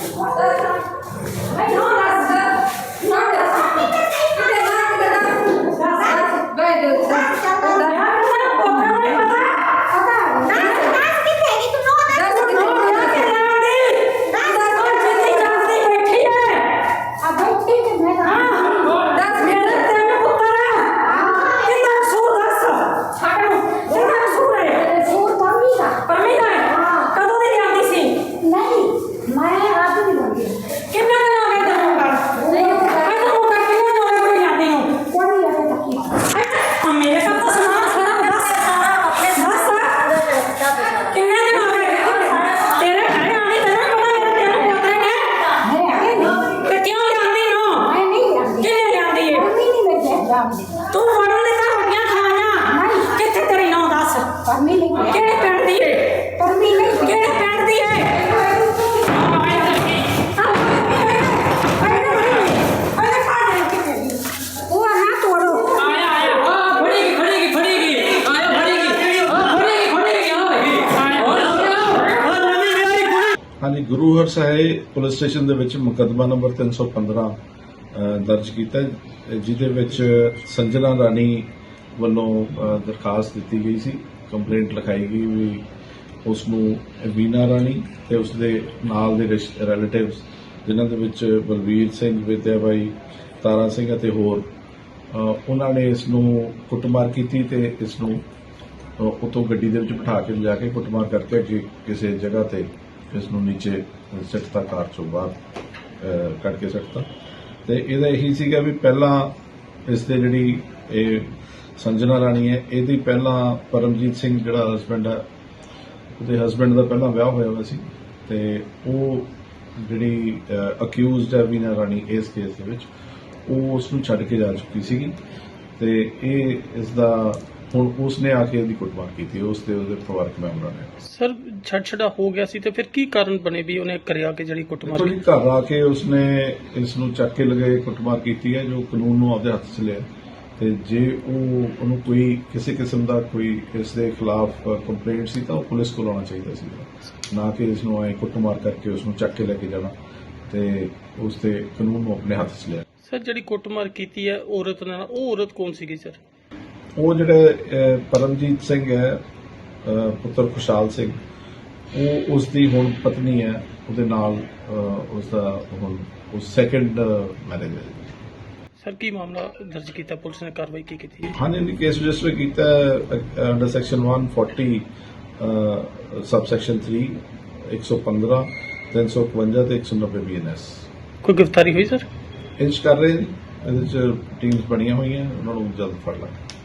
Oh, ਹਾਂਜੀ ਗੁਰੂ ਹਰ ਸਾਹਿਬ police station ਦੇ ਵਿੱਚ ਮੁਕੱਦਮਾ ਨੰਬਰ 315 ਅ, ਦਰਜ ਕੀਤਾ ਜਿਹਦੇ ਵਿੱਚ ਸੰਜਨਾ ਰਾਣੀ ਵੱਲੋਂ ਦਰਖਾਸਤ ਦਿੱਤੀ ਗਈ ਸੀ ਕੰਪਲੇਂਟ ਲਿਖਾਈ ਗਈ ਵੀ ਉਸ ਨੂੰ ਵੀਨਾ ਰਾਣੀ ਤੇ ਉਸ ਦੇ ਨਾਲ ਦੇ ਰਿਲੇਟਿਵਸ ਜਿਨ੍ਹਾਂ ਦੇ ਵਿੱਚ ਬਲਵੀਰ ਸਿੰਘ ਵਿਦਿਆ ਬਾਈ ਤਾਰਾ ਸਿੰਘ ਅਤੇ ਹੋਰ ਉਹਨਾਂ ਨੇ ਇਸ ਨੂੰ ਕੁੱਟਮਾਰ ਕੀਤੀ ਤੇ ਇਸ ਨੂੰ ਅ, ਉੱਥੋਂ ਗੱਡੀ ਦੇ ਵਿੱਚ ਬਿਠਾ ਕੇ ਲਿਜਾ ਕੇ ਕੁੱਟਮਾਰ ਕਰਕੇ ਅੱਗੇ ਕਿਸੇ ਜਗ੍ਹਾ ਤੇ ਇਸ ਨੂੰ ਨੀਚੇ ਸਿੱਟਤਾ, ਕਾਰ ਚੋਂ ਬਾਹਰ ਕੱਢ ਕੇ ਸਿੱਟਤਾ। ਤੇ ਇਹਦਾ ਇਹੀ ਸੀਗਾ ਵੀ ਪਹਿਲਾਂ ਇਸ ਦੇ ਜਿਹੜੀ ਇਹ ਸੰਜਨਾ ਰਾਣੀ ਹੈ, ਇਹਦੀ ਪਹਿਲਾਂ ਪਰਮਜੀਤ ਸਿੰਘ ਜਿਹੜਾ ਹਸਬੰਡ ਹੈ, ਉਹਦੇ ਹਸਬੰਡ ਦਾ ਪਹਿਲਾਂ ਵਿਆਹ ਹੋਇਆ ਹੋਇਆ ਸੀ। ਤੇ ਉਹ ਜਿਹੜੀ ਅਕਿਊਜ਼ਡ ਹੈ ਵੀਨਾ ਰਾਣੀ ਇਸ ਕੇਸ ਦੇ ਵਿੱਚ, ਉਹ ਉਸ ਨੂੰ ਛੱਡ ਕੇ ਜਾ ਚੁੱਕੀ ਸੀਗੀ। ਤੇ ਇਹ ਇਸ ਦਾ ਹੁਣ ਉਸ ਨੇ ਆ ਕੇ ਇਹਦੀ ਕੁੱਟਮਾਰ ਕੀਤੀ ਉਸ ਤੇ ਉਹਦੇ ਪਰਿਵਾਰਕ ਮੈਂਬਰਾਂ ਨੇ। ਸਰ ਛੱਡ ਛੜਾ ਹੋ ਗਿਆ ਸੀ ਤੇ ਫਿਰ ਕੀ ਕਾਰਨ ਬਣੇ ਵੀ ਉਹਨੇ ਕਰਿਆ ਕਿ ਜਿਹੜੀ ਕੁੱਟਮਾਰ ਕੋਈ ਘਰ ਆ ਕੇ ਉਸਨੇ ਇਸ ਨੂੰ ਚੱਕ ਕੇ ਲਗੇ ਕੁੱਟਮਾਰ ਕੀਤੀ ਹੈ ਜੋ ਕਾਨੂੰਨ ਨੂੰ ਆਪਦੇ ਹੱਥ 'ਚ ਲਿਆ। ਤੇ ਜੇ ਉਹ ਉਹਨੂੰ ਕੋਈ ਕਿਸੇ ਕਿਸਮ ਦਾ ਕੋਈ ਇਸ ਦੇ ਖਿਲਾਫ ਕੰਪਲੇਂਟ ਸੀ ਤਾਂ ਉਹ ਪੁਲਿਸ ਕੋਲ ਆਉਣਾ ਚਾਹੀਦਾ ਸੀ। ਨਾ ਕਿ ਇਸ ਨੂੰ ਐ ਕੁੱਟਮਾਰ ਕਰਕੇ ਉਸ ਨੂੰ ਚੱਕ ਕੇ ਲੈ ਕੇ ਜਾਣਾ ਤੇ ਉਸ ਤੇ ਕਾਨੂੰਨ ਨੂੰ ਆਪਣੇ ਹੱਥ 'ਚ ਲਿਆ। ਸਰ ਜਿਹੜੀ ਕੁੱਟਮਾਰ ਕੀਤੀ ਹੈ ਔਰਤ ਨਾਲ ਉਹ ਔਰਤ ਕੌਣ ਸੀਗੀ ਸਰ? ਉਹ ਜਿਹੜੇ ਪਰਮਜੀਤ ਸਿੰਘ ਹੈ ਪੁੱਤਰ ਖੁਸ਼ਹਾਲ ਸਿੰਘ ਉਹ ਉਸ ਦੀ ਹੁਣ ਪਤਨੀ ਹੈ ਉਹਦੇ ਨਾਲ ਉਸ ਦਾ ਹੁਣ ਉਸ ਸੈਕੰਡ ਮੈਰਿਜ ਹੈ। ਸਰ ਕੀ ਮਾਮਲਾ ਦਰਜ ਕੀਤਾ? ਪੁਲਿਸ ਨੇ ਕਾਰਵਾਈ ਕੀ ਕੀਤੀ ਹਾਂਜੀ ਜੀ ਕੇਸ ਰਜਿਸਟਰ ਕੀਤਾ ਅੰਡਰ ਸੈਕਸ਼ਨ 140 ਸਬ ਸੈਕਸ਼ਨ 3 115 351 ਤੇ 190 ਬੀਐਨਐਸ ਕੋਈ ਗ੍ਰਿਫਤਾਰੀ ਹੋਈ ਸਰ? ਇੰਚ ਕਰ ਰਹੇ ਇਹਦੇ ਚ ਟੀਮਸ ਬਣੀਆਂ ਹੋਈਆਂ ਉਹਨਾਂ ਨੂੰ ਜਲਦ ਫੜ ਲਾਂਗੇ।